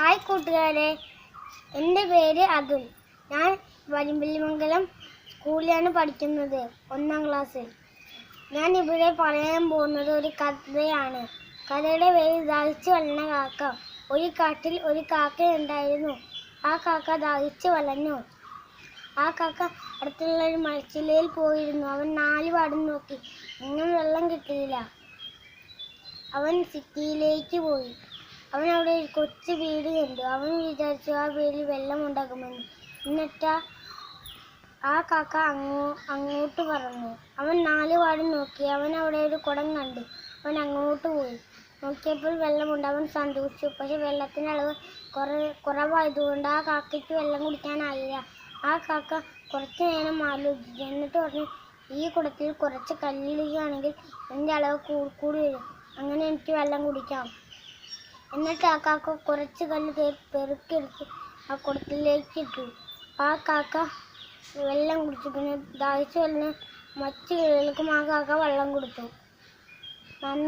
കൂട്ടുകാരെ. എന്റെ പേര് അതുൽ ഞാൻ വരുമ്പല്ലിമംഗലം സ്കൂളിലാണ് പഠിക്കുന്നത് ഒന്നാം ക്ലാസ്സിൽ. ഞാൻ ഇവിടെ പറയാൻ പോകുന്നത് ഒരു കഥയാണ്. കഥയുടെ പേര് ദാഹിച്ചു വലഞ്ഞ കാക്ക. ഒരു കാട്ടിൽ ഒരു കാക്ക ഉണ്ടായിരുന്നു. ആ കാക്ക ദാഹിച്ചു വലഞ്ഞു. ആ കാക്ക അടുത്തുള്ള ഒരു മഴച്ചില്ലയിൽ പോയിരുന്നു. അവൻ നാല് പാടും നോക്കി. ഒന്നും വെള്ളം കിട്ടിയില്ല. അവൻ സിറ്റിയിലേക്ക് പോയി. അവൻ അവിടെ ഒരു കൊച്ചു വീട് കണ്ടു. അവൻ വിചാരിച്ചു ആ വീടിൽ വെള്ളം ഉണ്ടാക്കുമെന്ന്. എന്നിട്ട് ആ കാക്ക അങ്ങോ അങ്ങോട്ട് പറഞ്ഞു അവൻ നാല് പാടും നോക്കി. അവൻ അവിടെ ഒരു കുടം കണ്ടു. അവൻ അങ്ങോട്ട് പോയി. നോക്കിയപ്പോൾ വെള്ളമുണ്ട് അവൻ സന്തോഷിച്ചു. പക്ഷെ വെള്ളത്തിന്റെ അളവ് കുറ കുറവായതുകൊണ്ട് ആ കാക്കയ്ക്ക് വെള്ളം കുടിക്കാനായില്ല. ആ കാക്ക കുറച്ച് നേരം ആലോചിച്ചു. എന്നിട്ട് പറഞ്ഞു ഈ കുടത്തിൽ കുറച്ച് കല്ലിടുകയാണെങ്കിൽ എന്റെ അളവ് കൂടി കൂടി വരും. അങ്ങനെ എനിക്ക് വെള്ളം കുടിക്കാം. എന്നിട്ട് ആ കാക്ക കുറച്ച് കല്ല് പെറുക്കിയെടുത്ത് ആ കുടത്തിലേക്ക് ഇട്ടു. ആ കാക്ക വെള്ളം കുടിച്ചു. പിന്നെ ദാഹിച്ചു വന്ന് മറ്റു കിളികൾക്കും ആ കാക്ക വെള്ളം കൊടുത്തു. നന്ദി